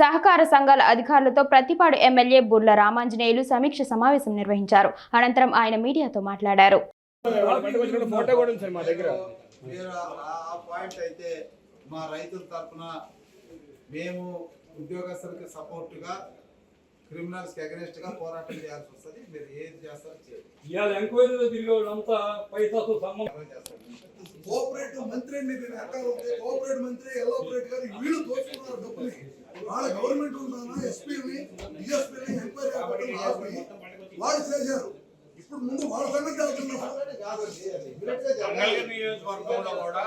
సహకార సంఘాల అధికారులతో ప్రతిపాడు ఎమ్మెల్యే బుర్ల రామాంజనేయులు సమీక్ష సమావేశం నిర్వహించారు. అనంతరం ఆయన మీడియాతో మాట్లాడారు. మా రైతుల తరఫున మేము ఉద్యోగస్తులకి సపోర్ట్గా క్రిమినల్స్కి పోరాటం చేయాల్సి వస్తుంది. మీరు ఏది చేస్తారో ఎంక్వైరీలో పైసాతో సంబంధం చేస్తారు? కోఆపరేటివ్ మంత్రి అండి దీని అక్కడ ఉంది కోఆపరేటివ్ మంత్రి ఎల్లోపరేట్ గారు వీళ్ళు దోచుకున్నారు డబ్బుని. వాళ్ళ గవర్నమెంట్ ఉందానా ఎస్పీని డిఎస్పీని ఎంక్వైరీ రాసి వాళ్ళు చేశారు. ఇప్పుడు ముందు వాళ్ళ సంగతి నియోజకవర్గంలో కూడా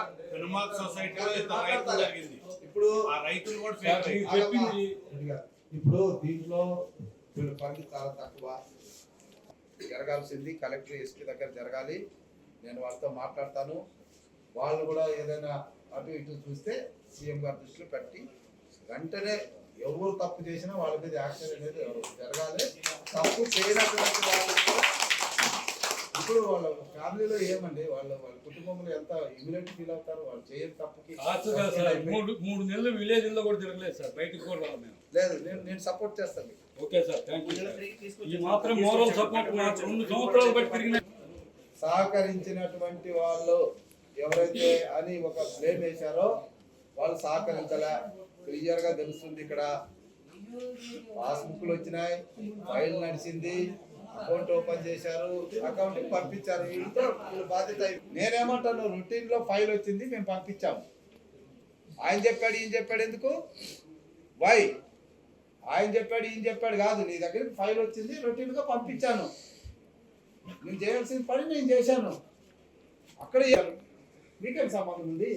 సొసైటీలో జరిగింది. ఇప్పుడు ఆ రైతులు కూడా చెప్పింది ఇప్పుడు దీంట్లో వీళ్ళు ఫండ్ చాలా తక్కువ జరగాల్సింది కలెక్టర్ ఎస్పీ దగ్గర జరగాలి. నేను వాళ్ళతో మాట్లాడతాను. వాళ్ళు కూడా ఏదైనా అటు ఇటు చూస్తే సీఎం గారి దృష్టిలో పెట్టి వెంటనే ఎవరు తప్పు చేసినా వాళ్ళ మీద యాక్షన్ అనేది జరగాలి. తప్పు చేయనటువంటి వాళ్ళు కూడా ఇప్పుడు వాళ్ళ ఫ్యామిలీలో ఏమండి? వాళ్ళ వాళ్ళ కుటుంబంలో ఎంత ఇమ్యూనిటీ ఫీల్ అవుతారు? వాళ్ళు చేయని తప్పుకి మూడు మూడు నెలలు విలేజ్లో కూడా తిరగలేదు సార్ బయటకు కూడా మేము. లేదు నేను నేను సపోర్ట్ చేస్తాను మీకు. ఓకే సార్ థ్యాంక్ యూ ఈ మాత్రం మోరల్ సపోర్ట్ రెండు సంవత్సరాలు బట్టి తిరిగిన సహకరించినటువంటి వాళ్ళు ఎవరైతే అని ఒక బ్లేమ్ వేశారో వాళ్ళు సహకరించలే. క్లియర్గా తెలుస్తుంది ఇక్కడ. పాస్బుక్లు వచ్చినాయి ఫైల్ నడిచింది అకౌంట్ ఓపెన్ చేశారు అకౌంట్ పంపించారు. వీళ్ళతో బాధ్యత నేనేమంటాను రొటీన్లో ఫైల్ వచ్చింది మేము పంపించాము. ఆయన చెప్పాడు ఈయన చెప్పాడు ఎందుకు? వై ఆయన చెప్పాడు ఈయన చెప్పాడు కాదు నీ దగ్గర ఫైల్ వచ్చింది రొటీన్గా పంపించాను. నేను చేయాల్సిన పని నేను చేశాను. అక్కడ చేయాలి. మీకేం సంబంధం ఉంది?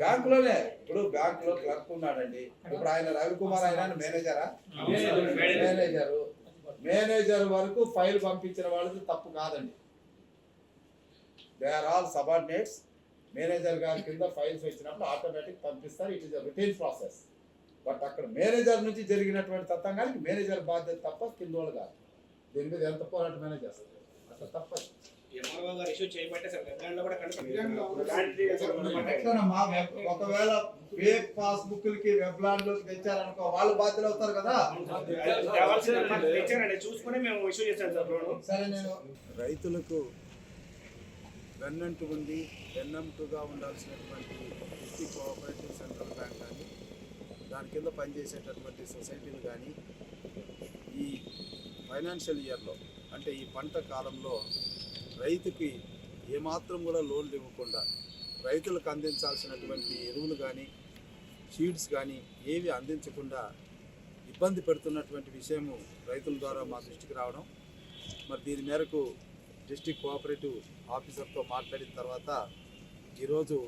బ్యాంకులోనే. ఇప్పుడు బ్యాంకులో క్లర్క్ ఉన్నాడండి. ఇప్పుడు ఆయన రవికుమార్ ఆయన మేనేజరా? మేనేజరు. మేనేజర్ వరకు ఫైల్ పంపించిన వాళ్ళది తప్పు కాదండి. They are all subordinates manager గారి కింద ఫైల్స్ వచ్చినప్పుడు ఆటోమేటిక్ పంపిస్తారు. It is retain process but అక్కడ మేనేజర్ నుంచి జరిగినటువంటి తత్వంగానికి మేనేజర్ బాధ్యత తప్ప కింద వాళ్ళు కాదు. దీని మీద ఎంత పోరాటం మేనేజ్ చేస్తారు. అట్లా తప్పదు. ఎంఆర్ఓ గారు ఇష్యూ చేయబట్టే సార్ వెబ్లాండ్లో కూడా వెబ్- ఒకవేళ ఫేక్ పాస్బుక్లకి వెబ్లాండ్లోకి తెచ్చారనుకో వాళ్ళు బాధ్యులు అవుతారు కదా? తెచ్చారండి. చూసుకుని మేము ఇష్యూ చేశాం సార్ లోన్. సరే నేను రైతులకు వెన్నంటు ఉండి వెన్నంటుగా ఉండాల్సినటువంటి డిస్టిక్ కోఆపరేటివ్ సెంట్రల్ బ్యాంక్ కానీ దాని కింద పనిచేసేటటువంటి సొసైటీలు కానీ ఈ ఫైనాన్షియల్ ఇయర్లో అంటే ఈ పంట కాలంలో రైతుకి ఏమాత్రం కూడా లోన్లు ఇవ్వకుండా రైతులకు అందించాల్సినటువంటి ఎరువులు కానీ సీడ్స్ కానీ ఏవి అందించకుండా ఇబ్బంది పెడుతున్నటువంటి విషయము రైతుల ద్వారా మా దృష్టికి రావడం. మరి దీని మేరకు డిస్టిక్ కోఆపరేటివ్ ఆఫీసర్తో మాట్లాడిన తర్వాత ఈరోజు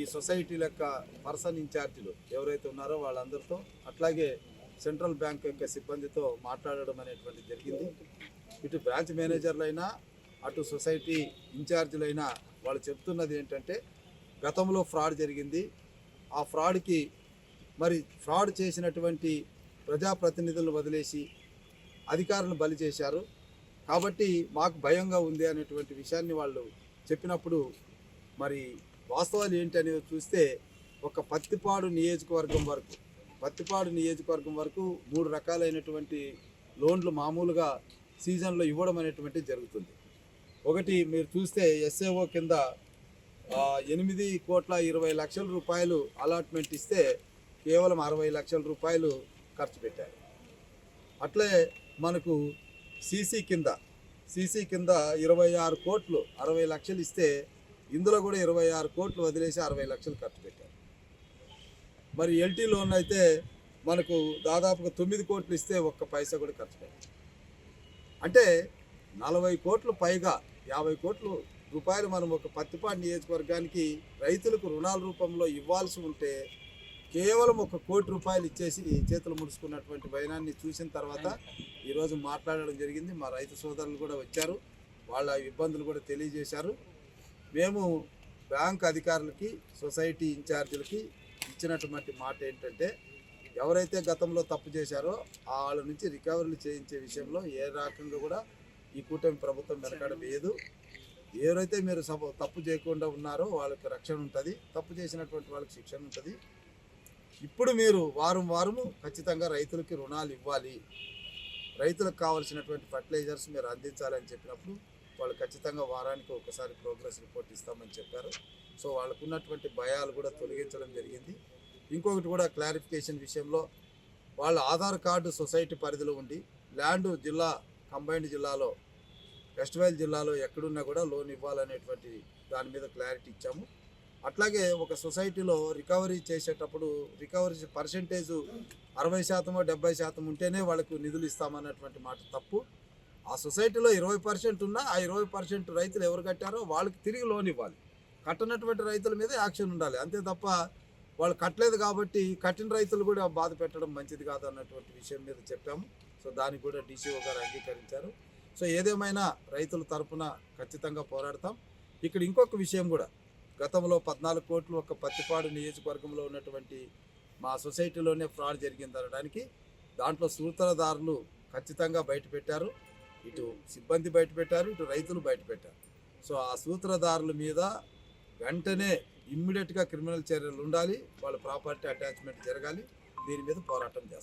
ఈ సొసైటీల యొక్క పర్సన్ ఇన్ఛార్జీలు ఎవరైతే ఉన్నారో వాళ్ళందరితో అట్లాగే సెంట్రల్ బ్యాంక్ యొక్క సిబ్బందితో మాట్లాడడం అనేటువంటి జరిగింది. ఇటు బ్రాంచ్ మేనేజర్లైనా అటు సొసైటీ ఇన్ఛార్జీలైన వాళ్ళు చెప్తున్నది ఏంటంటే గతంలో ఫ్రాడ్ జరిగింది. ఆ ఫ్రాడ్కి మరి ఫ్రాడ్ చేసినటువంటి ప్రజాప్రతినిధులను వదిలేసి అధికారులను బలి చేశారు. కాబట్టి మాకు భయంగా ఉంది అనేటువంటి విషయాన్ని వాళ్ళు చెప్పినప్పుడు మరి వాస్తవాలు ఏంటి చూస్తే ఒక పత్తిపాడు నియోజకవర్గం వరకు పత్తిపాడు నియోజకవర్గం వరకు మూడు రకాలైనటువంటి లోన్లు మామూలుగా సీజన్లో ఇవ్వడం అనేటువంటి జరుగుతుంది. ఒకటి మీరు చూస్తే ఎస్ఏఓ కింద ఎనిమిది కోట్ల ఇరవై లక్షల రూపాయలు అలాట్మెంట్ ఇస్తే కేవలం అరవై లక్షల రూపాయలు ఖర్చు పెట్టారు. అట్లే మనకు సీసీ కింద సీసీ కింద ఇరవై ఆరు కోట్లు అరవై లక్షలు ఇస్తే ఇందులో కూడా ఇరవై ఆరు కోట్లు వదిలేసి అరవై లక్షలు ఖర్చు పెట్టారు. మరి ఎల్టీ లోన్ అయితే మనకు దాదాపుగా తొమ్మిది కోట్లు ఇస్తే ఒక్క పైసా కూడా ఖర్చు పెట్టారు. అంటే నలభై కోట్లు పైగా యాభై కోట్లు రూపాయలు మనం ఒక పత్తిపాటి నియోజకవర్గానికి రైతులకు రుణాల రూపంలో ఇవ్వాల్సి ఉంటే కేవలం ఒక కోటి రూపాయలు ఇచ్చేసి చేతులు ముడుచుకున్నటువంటి భయాన్ని చూసిన తర్వాత ఈరోజు మాట్లాడడం జరిగింది. మా రైతు సోదరులు కూడా వచ్చారు. వాళ్ళ ఇబ్బందులు కూడా తెలియజేశారు. మేము బ్యాంక్ అధికారులకి సొసైటీ ఇన్ఛార్జీలకి ఇచ్చినటువంటి మాట ఏంటంటే ఎవరైతే గతంలో తప్పు చేశారో వాళ్ళ నుంచి రికవరీలు చేయించే విషయంలో ఏ రకంగా కూడా ఈ కూటమి ప్రభుత్వం వెనకాడ వేయదు ఎవరైతే మీరు సప- తప్పు చేయకుండా ఉన్నారో వాళ్ళకి రక్షణ ఉంటుంది. తప్పు చేసినటువంటి వాళ్ళకి శిక్షణ ఉంటుంది. ఇప్పుడు మీరు వారం వారము ఖచ్చితంగా రైతులకి రుణాలు ఇవ్వాలి. రైతులకు కావాల్సినటువంటి ఫర్టిలైజర్స్ మీరు అందించాలని చెప్పినప్పుడు వాళ్ళు ఖచ్చితంగా వారానికి ఒకసారి ప్రోగ్రెస్ రిపోర్ట్ ఇస్తామని చెప్పారు. సో వాళ్ళకు ఉన్నటువంటి భయాలు కూడా తొలగించడం జరిగింది. ఇంకొకటి కూడా క్లారిఫికేషన్ విషయంలో వాళ్ళ ఆధార్ కార్డు సొసైటీ పరిధిలో ఉండి ల్యాండ్ జిల్లా కంబైన్డ్ జిల్లాలో వెస్ట్ వైల్ జిల్లాలో ఎక్కడున్నా కూడా లోన్ ఇవ్వాలనేటువంటి దాని మీద క్లారిటీ ఇచ్చాము. అట్లాగే ఒక సొసైటీలో రికవరీ చేసేటప్పుడు రికవరీ పర్సంటేజు అరవై శాతమో డెబ్బై శాతం ఉంటేనే వాళ్ళకు నిధులు ఇస్తామన్నటువంటి మాట తప్పు. ఆ సొసైటీలో ఇరవై పర్సెంట్ ఉన్నా ఆ ఇరవై పర్సెంట్ రైతులు ఎవరు కట్టారో వాళ్ళకి తిరిగి లోన్ ఇవ్వాలి. కట్టనటువంటి రైతుల మీద యాక్షన్ ఉండాలి. అంతే తప్ప వాళ్ళు కట్టలేదు కాబట్టి కట్టిన రైతులు కూడా బాధ పెట్టడం మంచిది కాదు అన్నటువంటి విషయం మీద చెప్పాము. సో దానికి కూడా డీసీఓ గారు అంగీకరించారు. సో ఏదేమైనా రైతుల తరపున ఖచ్చితంగా పోరాడతాం. ఇక్కడ ఇంకొక విషయం కూడా గతంలో పద్నాలుగు కోట్లు ఒక పత్తిపాడు నియోజకవర్గంలో ఉన్నటువంటి మా సొసైటీలోనే ఫ్రాడ్ జరిగింది అనడానికి దాంట్లో సూత్రధారులు ఖచ్చితంగా బయట పెట్టారు. ఇటు సిబ్బంది బయటపెట్టారు ఇటు రైతులు బయటపెట్టారు సో ఆ సూత్రధారుల మీద వెంటనే ఇమ్మీడియట్గా క్రిమినల్ చర్యలు ఉండాలి. వాళ్ళ ప్రాపర్టీ అటాచ్మెంట్ జరగాలి. దీని మీద పోరాటం చేస్తారు